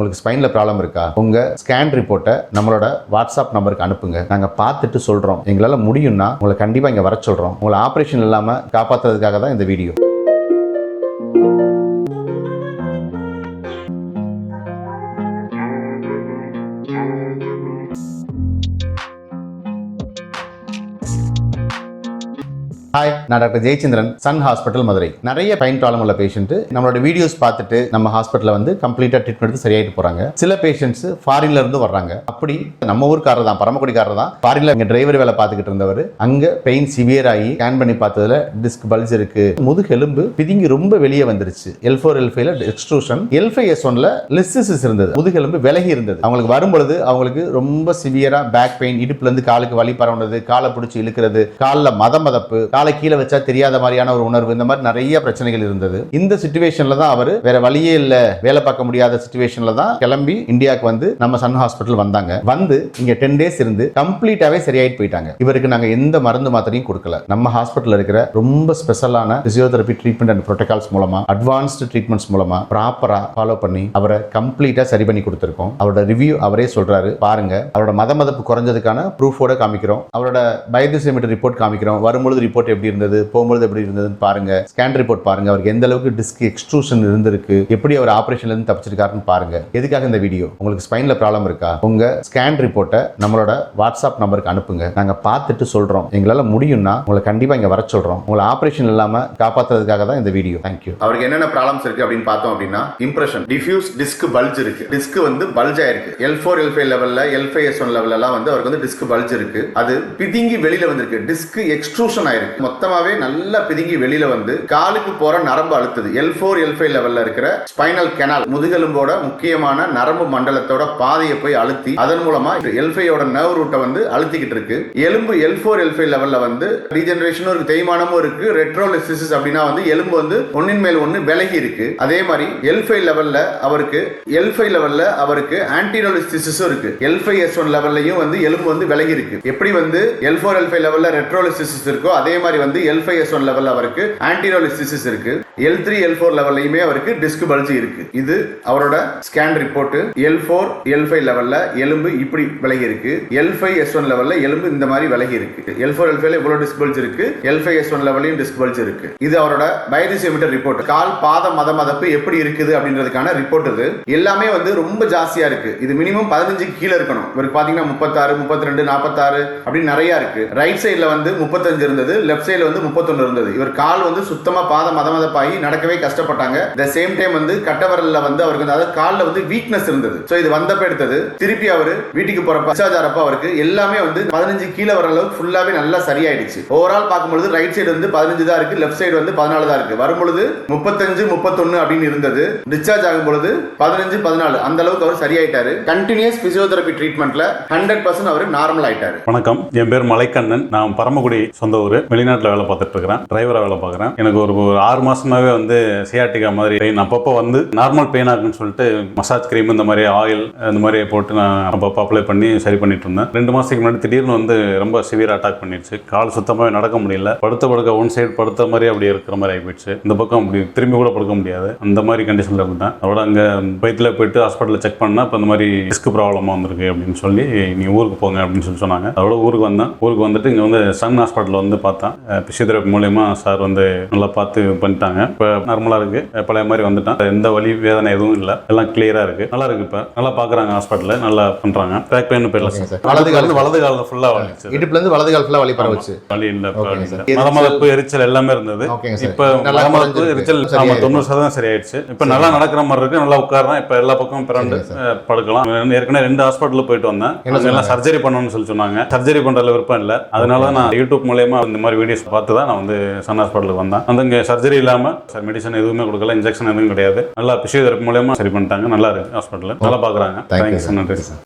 உங்களுக்கு ஸ்பைனில் ப்ராப்ளம் இருக்கா? உங்கள் ஸ்கேன் ரிப்போர்ட்டை நம்மளோட வாட்ஸ்அப் நம்பருக்கு அனுப்புங்க. நாங்கள் பார்த்துட்டு சொல்கிறோம் எங்களால் முடியும்னா உங்களை கண்டிப்பாக இங்கே வர சொல்கிறோம் உங்களை ஆப்ரேஷன் இல்லாமல் காப்பாற்றுறதுக்காக தான் இந்த வீடியோ ஹாய் நான் doctor Jayachandran Sun hospital Madurai. நிறைய பெயின் ப்ராப்ளம் உள்ள பேஷண்ட் நம்மளோட வீடியோஸ் பார்த்துட்டு நம்ம ஹாஸ்பிட்டலில் வந்து கம்ப்ளீட்டாக ட்ரீட்மெண்ட் எடுத்து சரியாயிட்டு போகிறாங்க சில பேஷண்ட்ஸ் ஃபாரின்ல இருந்து வர்றாங்க. அப்படி நம்ம ஊருக்காரர் தான் பரமக்குடிக்காரர் தான். ஃபாரின்ல இங்கே டிரைவர் வேலை பார்த்துக்கிட்டு இருந்தவர் அங்கே பெயின் சிவியர் ஆகி ஸ்கேன் பண்ணி பார்த்ததுல டிஸ்க் பல்ஜ் இருக்கு. முதுகு எலும்பு பிதுங்கி ரொம்ப வெளியே வந்துருச்சு. எல் ஃபோர் எல் ஃபைவ்ல எக்ஸ்ட்ரூஷன் எல் ஃபைவ் எஸ் ஒன்ல லிஸ்டிசிஸ் இருந்தது. முதுகெலும்பு விலகி இருந்தது. அவங்களுக்கு வரும்பொழுது அவங்களுக்கு ரொம்ப சிவியரா பேக் பெயின் இடுப்புல இருந்து காலுக்கு வலி பரவுனது காலை பிடிச்சி இழுக்கிறது காலில் மத மதப்பு காலை கீழே வச்சா தெரியாத மாதிரியான ஒரு உணர்வு. இந்த மாதிரி நிறைய பிரச்சனைகள் இருந்தது. இந்த சுச்சுவேஷன்ல தான் அவர் வேற வழியே இல்ல வேலை பார்க்க முடியாத சுச்சுவேஷன்ல தான் கிளம்பி இந்தியாவுக்கு வந்து நம்ம சன் ஹாஸ்பிட்டல் வந்தாங்க. வந்து இங்க டென் டேஸ் இருந்து கம்ப்ளீட்டாவே சரியாயிட்டு போயிட்டாங்க. இவருக்கு நாங்க எந்த மருந்து மாத்திரையும் கொடுக்கல. நம்ம ஹாஸ்பிட்டல் இருக்கிற ரொம்ப ஸ்பெஷலான பிசியோதெரபி ட்ரீட்மெண்ட் அண்ட் ப்ரோட்டோகால்ஸ் மூலமா அட்வான்ஸ்டு ட்ரீட்மெண்ட்ஸ் மூலமா ப்ராப்பரா ஃபாலோ பண்ணி அவரை கம்ப்ளீட்டா சரி பண்ணி கொடுத்துருக்கோம். அவரோட ரிவ்யூ அவரே சொல்றாரு. பாருங்க அவரோட மத மதப்பு குறைஞ்சதுக்கான ப்ரூஃபோட காமிக்கிறோம். அவரோட பயோதிசிமீட்டர் ரிப்போர்ட் காமிக்கிறோம். வரும்பொழுது ரிப்போர்ட் எப்படி இருந்தது? போகும்பொழுது எப்படி இருந்ததுன்னு பாருங்க. ஸ்கேன் ரிப்போர்ட் பாருங்க. அவருக்கு எந்த அளவுக்கு டிஸ்க் எக்ஸ்ட்ரூஷன் இருந்திருக்கு எப்படி அவர் ஆபரேஷன்ல இருந்து தப்பிச்சிருக்காருன்னு பாருங்க. எதுக்காக இந்த வீடியோ உங்களுக்கு ஸ்பைன்ல ப்ராப்ளம் இருக்கா? உங்க ஸ்கேன் ரிப்போர்ட்டை நம்மளோட வாட்ஸ்அப் நம்பருக்கு அனுப்புங்க. நாங்க பார்த்துட்டு சொல்றோம். எங்களால முடியும்னா உங்களை கண்டிப்பா இங்க வர சொல்றோம். உங்களை ஆபரேஷன் இல்லாம காப்பாத்துறதுக்காக தான் இந்த வீடியோ தேங்க்யூ அவருக்கு என்னென்ன ப்ராப்ளம்ஸ் இருக்கு அப்படின்னு பார்த்தோம் அப்படின்னா இம்ப்ரெஷன் டிஃப்யூஸ் டிஸ்க் பல்ஜ் இருக்கு. டிஸ்க் வந்து பல்ஜ் ஆயிருக்கு. எல் ஃபோர் எல் ஃபைவ் லெவல்ல எல் ஃபைவ் எஸ் ஒன் லெவல்ல வந்து அவருக்கு வந்து டிஸ்க் பல்ஜ் இருக்கு. அது பிதுங்கி வெளியில வந்திருக்கு. டிஸ்க் எக்ஸ்ட்ரூஷன் ஆயிருக்கு. மொத்தமாவே நல்லா பிதுங்கி வெளியில வந்து காலுக்கு போற நரம்பு அழுத்துது. எல் ஃபோர் எல் ஃபைவ் லெவல்ல இருக்கிற ஸ்பைனல் கெனால் முதுகெலும்போட முக்கியமான நரம்பு மண்டலத்தோட பாதையை போய் அழுத்தி அதன் மூலமா எல் ஃபைவோட நர்வ் ரூட்டை வந்து அழுத்திக்கிட்டு இருக்கு. எலும்பு எல் ஃபோர் எல் ஃபைவ் லெவல்ல வந்து ரீஜெனரேஷனும் இருக்கு தேய்மானமும் இருக்கு ரெட்ரோலிசிஸ் அப்படின்னா வந்து எலும்பு வந்து ஒன்னின் மேல் ஒன்று விலகி இருக்கு. அதே மாதிரி எல் ஃபைவ் லெவல்ல அவருக்கு எல் ஃபைவ் லெவல்ல அவருக்கு ஆன்டிரோலிசிஸும் இருக்கு. எல் ஃபைவ் எஸ் ஒன் லெவல்லையும் வந்து எலும்பு வந்து விலகி இருக்கு. எப்படி வந்து எல் ஃபோர் எல் ஃபைவ் லெவல்ல ரெட்ரோலிசிஸ் இருக்கோ அதே மாதிரி வந்து எல்ஃபைஎஸ் ஒன் லெவல் அவருக்கு ஆன்டிரோலிசிஸ் இருக்கு. எல் த்ரீ எல் ஃபோர் லெவல்லையுமே அவருக்கு டிஸ்க் பல்ஜி இருக்கு. இது அவரோட scan report L four L five லெவல்ல எலும்பு இப்படி விலகி இருக்கு. எல் ஃபைவ் எஸ் ஒன் லெவல்ல எலும்பு இந்த மாதிரி விலகி இருக்கு. எல் ஃபோர் எல் ஃபைவ்ல இவ்வளவு டிஸ்க் பல்ஜ் இருக்கு. எல் ஃபைவ் எஸ் ஒன் லெவலையும் டிஸ்க் பல்ஜ் இருக்கு. இது அவரோட பயோடிசியோமீட்டர் ரிப்போர்ட் கால் பாத மத மதப்பு எப்படி இருக்குது அப்படின்றதுக்கான ரிப்போர்ட் இது. எல்லாமே வந்து ரொம்ப ஜாஸ்தியா இருக்கு. இது மினிமம் பதினஞ்சு கீழே இருக்கணும். இவருக்கு பாத்தீங்கன்னா முப்பத்தாறு முப்பத்தி ரெண்டு நாற்பத்தாறு அப்படின்னு நிறைய இருக்கு. ரைட் சைட்ல வந்து முப்பத்தஞ்சு இருந்தது. லெஃப்ட் சைட்ல வந்து முப்பத்தொன்னு இருந்தது. இவர் கால் வந்து சுத்தமா பாத மத ஆகி நடக்கவே கஷ்டப்பட்டாங்க. த சேம் டைம் வந்து கட்டவரல்ல வந்து அவருக்கு அதாவது காலில் வந்து வீக்னஸ் இருந்தது. ஸோ இது வந்தப்ப எடுத்தது. திருப்பி அவர் வீட்டுக்கு போறப்ப discharge அவருக்கு எல்லாமே வந்து பதினஞ்சு கீழே வர அளவுக்கு ஃபுல்லாவே நல்லா சரியாயிடுச்சு. ஓவரால் பார்க்கும்பொழுது ரைட் சைடு வந்து பதினஞ்சு தான் இருக்கு லெஃப்ட் சைடு வந்து பதினாலு தான் இருக்கு. வரும்பொழுது முப்பத்தஞ்சு முப்பத்தொன்னு அப்படின்னு இருந்தது. டிஸ்சார்ஜ் ஆகும் பொழுது பதினஞ்சு பதினாலு அந்த அளவுக்கு அவர் சரியாயிட்டாரு. கண்டினியூஸ் பிசியோதெரபி ட்ரீட்மெண்ட்ல ஹண்ட்ரட் பர்சன்ட் அவர் நார்மல் ஆயிட்டாரு. வணக்கம். என் பேர் மலைக்கண்ணன். நான் பரமக்குடி சொந்த ஊர். வெளிநாட்டில் வேலை பார்த்துட்டு இருக்கிறேன். டிரைவரா வேலை பார்க்குறேன். எனக்கு ஒரு ஒரு ஆறு மாசமாவே வந்து சியாட்டிகா மாதிரி பெயின் அப்பப்போ வந்து நார்மல் பெயினாக இருக்குன்னு சொல்லிட்டு மசாஜ் க்ரீம் இந்த மாதிரி ஆயில் இந்த மாதிரி போட்டு நான் அப்பப்போ அப்ளை பண்ணி சரி பண்ணிட்டு இருந்தேன். ரெண்டு மாதத்துக்கு முன்னாடி திடீர்னு வந்து ரொம்ப சிவியர் அட்டாக் பண்ணிடுச்சு. கால் சுத்தமாகவே நடக்க முடியல. படுத்த படுக்க ஒன் சைடு படுத்த மாதிரி அப்படி இருக்கிற மாதிரி ஆகிப்போச்சு இந்த பக்கம் அப்படி திரும்பி கூட படுக்க முடியாது. அந்த மாதிரி கண்டிஷனில் இருந்தேன். அதோட அங்கே வயிற்றில் போயிட்டு ஹாஸ்பிட்டலில் செக் பண்ணால் இப்போ இந்த மாதிரி டிஸ்க் ப்ராப்ளமாக வந்திருக்கு அப்படின்னு சொல்லி நீ ஊருக்கு போங்க அப்படின்னு சொல்லி சொன்னாங்க. அதோட ஊருக்கு வந்தேன். ஊருக்கு வந்துட்டு இங்கே வந்து சன் ஹாஸ்பிட்டலில் வந்து பார்த்தேன். பிசியோதெரபி மூலயமா சார் வந்து நல்லா பார்த்து பண்ணிட்டாங்க. இப்போ நார்மலாக இருக்குது பழைய மாதிரி வந்துட்டான். எந்த வலி வேதனை எதுவும் இல்லை. எல்லாம் கிளியராக இருக்குது நல்லா இருக்குது இப்போ. நல்லா பார்க்குறாங்க ஹாஸ்பிட்டலில் நல்லா பண்ணுறாங்க பேக் பெயின் பேர்ல Okay, sir. வலது காலம் வலது காலில் ஃபுல்லாக வலிச்சு இடுப்புல இருந்து வலது கால் ஃபுல்லா வலி பரவுச்சு. வலி இல்லை இப்போ. இல்லை. மதமதப்பு எரிச்சல் எல்லாமே இருந்தது. சார் இப்போ மதமதப்பு குறைஞ்சிருக்கு. எரிச்சல் சரியாயிருக்கு. தொண்ணூறு சதவீதம் சரியாயிடுச்சு. இப்போ நல்லா நடக்கிற மாதிரி இருக்கு. நல்லா உட்காரலாம் இப்போ எல்லா பக்கமும் பிறண்டு படுக்கலாம். ஏற்கனவே ரெண்டு ஹாஸ்பிட்டலில் போயிட்டு வந்தேன். எல்லாம் சர்ஜரி பண்ணணும்னு சொல்லி சொன்னாங்க. சர்ஜரி பண்றதுல விருப்பம் இல்லை. அதனால நான் யூடியூப் மூலயமா இந்த மாதிரி வீடியோஸ் பார்த்து தான் நான் வந்து சன் ஹாஸ்பிட்டலுக்கு வந்தேன். வந்து இங்கே சர்ஜரி இல்லாம மெடிசன் எதுவுமே கொடுக்கல இன்ஜெக்ஷன் எதுவும் கிடையாது. நல்லா பிசியோதெரப்பி மூலயமா சரி பண்ணிட்டாங்க. நல்லா இருக்கு. ஹாஸ்பிட்டல் நல்லா பார்க்குறாங்க. You, thank you sir. நன்றி சார்